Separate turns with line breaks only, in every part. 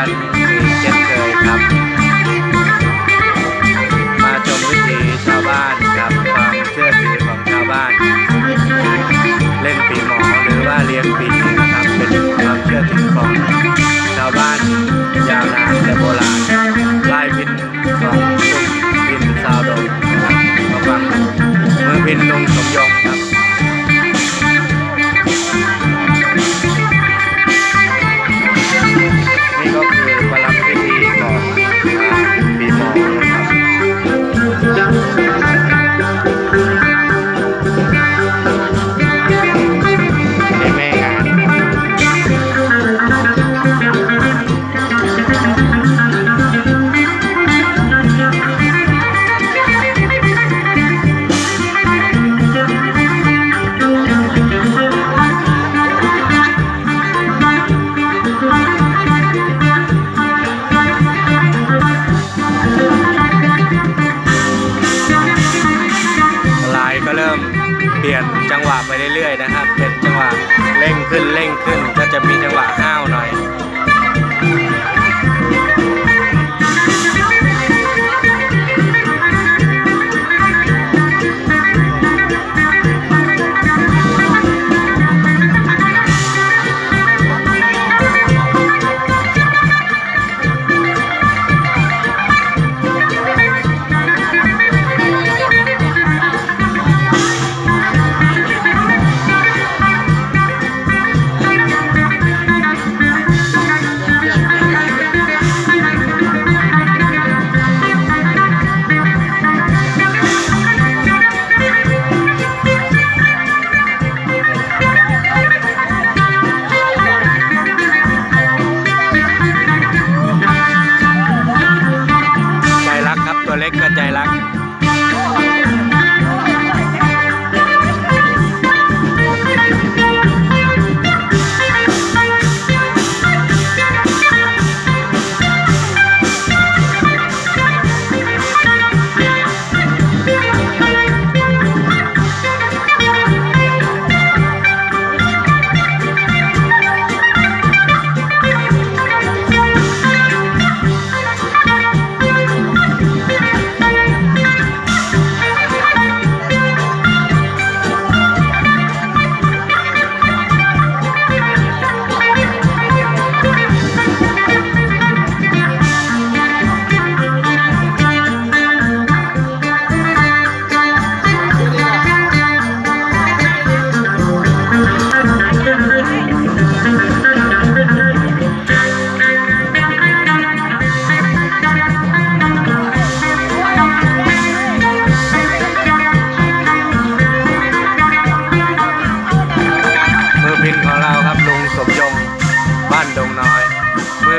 กันอีกเช่นเคยครับ มาชมวิถีชาวบ้านครับความเชื่อถือของชาวบ้าน เล่นปีหมอหรือว่าเลี้ยงปีนะครับเป็นความเชื่อถือของชาวบ้านยาวนานและโบราณลายพินของกลุ่พินชาวดงระวังเมือพินลงสมยง เปลี่ยนจังหวะไปเรื่อยๆนะครับ เป็นจังหวะเร่งขึ้นเร่งขึ้นก็จะมีจังหวะห้าวหน่อย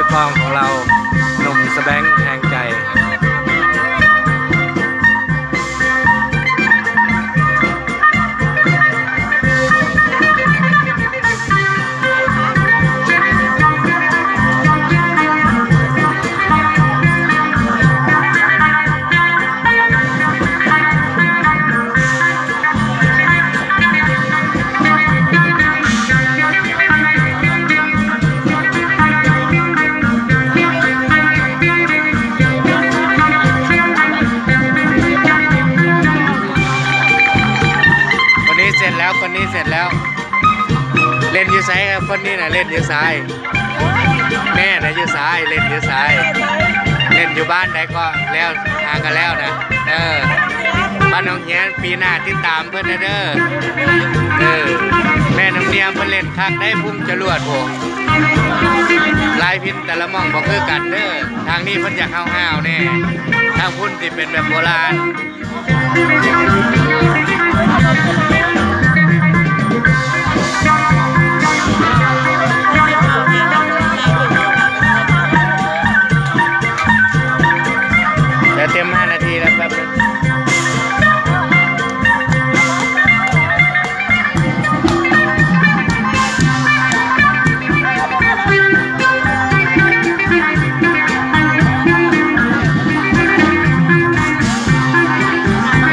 มือกลงของเราหนุ่มสแบงแห่ง แล้ว เล่นยูไซด์ครับคนนี้นะเล่นอยูซ้ายแม่นะอยูซ้ายเล่นอยูซ้าย เล่นอยู่บ้านไหนก็แล้วหากันแล้วนะเออบ้านน้องเฮียนปีหน้าติดตามเพื่อนเด้อเออแม่น้องเนียมเพิ่อนเล่นคักได้พุ่งจรวดโหลายพินแต่ละม่องบ่คือกันเด้อทางนี้เพิ่นอยากห้าวๆแน่ทางพุ่นสิเป็นแบบโบราณ